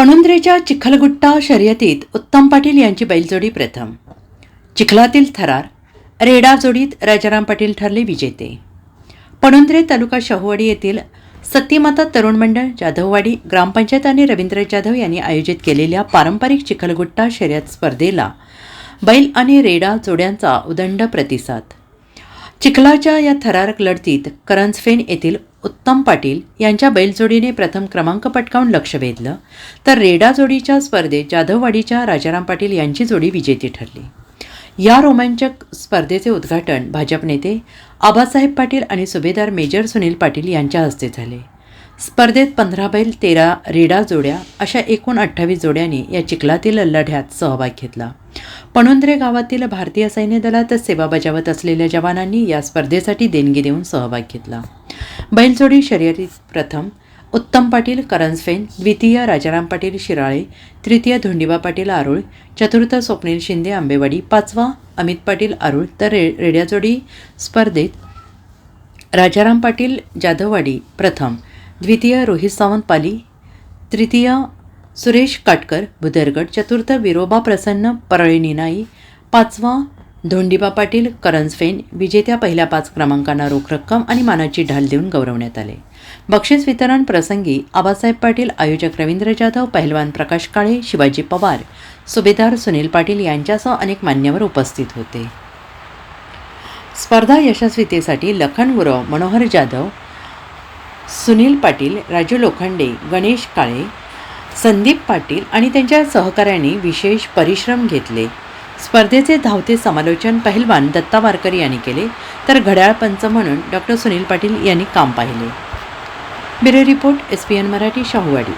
पणुंद्रेच्या चिखलगुट्टा शर्यतीत उत्तम पाटील यांची बैलजोडी प्रथम. चिखलातील थरार रेडा जोडीत राजाराम पाटील ठरले विजेते. पणुंद्रे तालुका शाहूवाडी येथील सतीमाता तरुण मंडळ जाधववाडी ग्रामपंचायत आणि रवींद्र जाधव यांनी आयोजित केलेल्या पारंपरिक चिखलगुट्टा शर्यत स्पर्धेला बैल आणि रेडा जोड्यांचा उदंड प्रतिसाद. चिखलाच्या या थरारक लढतीत करंजफेन येथील उत्तम पाटील यांच्या बैलजोडीने प्रथम क्रमांक पटकावून लक्ष वेधलं तर रेडा जोडीच्या स्पर्धेत जाधववाडीच्या राजाराम पाटील यांची जोडी विजेती ठरली. या रोमांचक स्पर्धेचे उद्घाटन भाजप नेते आबासाहेब पाटील आणि सुभेदार मेजर सुनील पाटील यांच्या हस्ते झाले. स्पर्धेत पंधरा बैल तेरा रेडा जोड्या अशा एकूण अठ्ठावीस जोड्यांनी या चिखलातील लढ्यात सहभाग घेतला. पणुंद्रे गावातील भारतीय सैन्य दलात सेवा बजावत असलेल्या जवानांनी या स्पर्धेसाठी देणगी देऊन सहभाग घेतला. बैलजोडी शर्यतीत प्रथम उत्तम पाटील करंजफेन द्वितीय राजाराम पाटील शिराळे तृतीय धोंडिबा पाटील आरुळ चतुर्थ स्वप्नील शिंदे आंबेवाडी पाचवा अमित पाटील आरुळ तर रे रेड्याजोडी स्पर्धेत राजाराम पाटील जाधववाडी प्रथम द्वितीय रोहित सावंत पाली तृतीय सुरेश काटकर भुदरगड चतुर्थ विरोबा प्रसन्न परळी निनाई पाचवा धोंडिबा पाटील करंजफेन विजेत्या पहिल्या पाच क्रमांकांना रोख रक्कम आणि मानाची ढाल देऊन गौरवण्यात आले. बक्षीस वितरण प्रसंगी आबासाहेब पाटील आयोजक रवींद्र जाधव पहिलवान प्रकाश काळे शिवाजी पवार सुभेदार सुनील पाटील यांच्यासह अनेक मान्यवर उपस्थित होते. स्पर्धा यशस्वीतेसाठी लखन गुरव मनोहर जाधव सुनील पाटील राजू लोखंडे गणेश काळे संदीप पाटील आणि त्यांच्या सहकाऱ्यांनी विशेष परिश्रम घेतले. स्पर्धेचे धावते समालोचन पहिलवान दत्ता वारकर यांनी केले तर घड्याळ पंच म्हणून डॉक्टर सुनील पाटील यांनी काम पाहिले. Bureau report S P N Marathi Shahuwadi.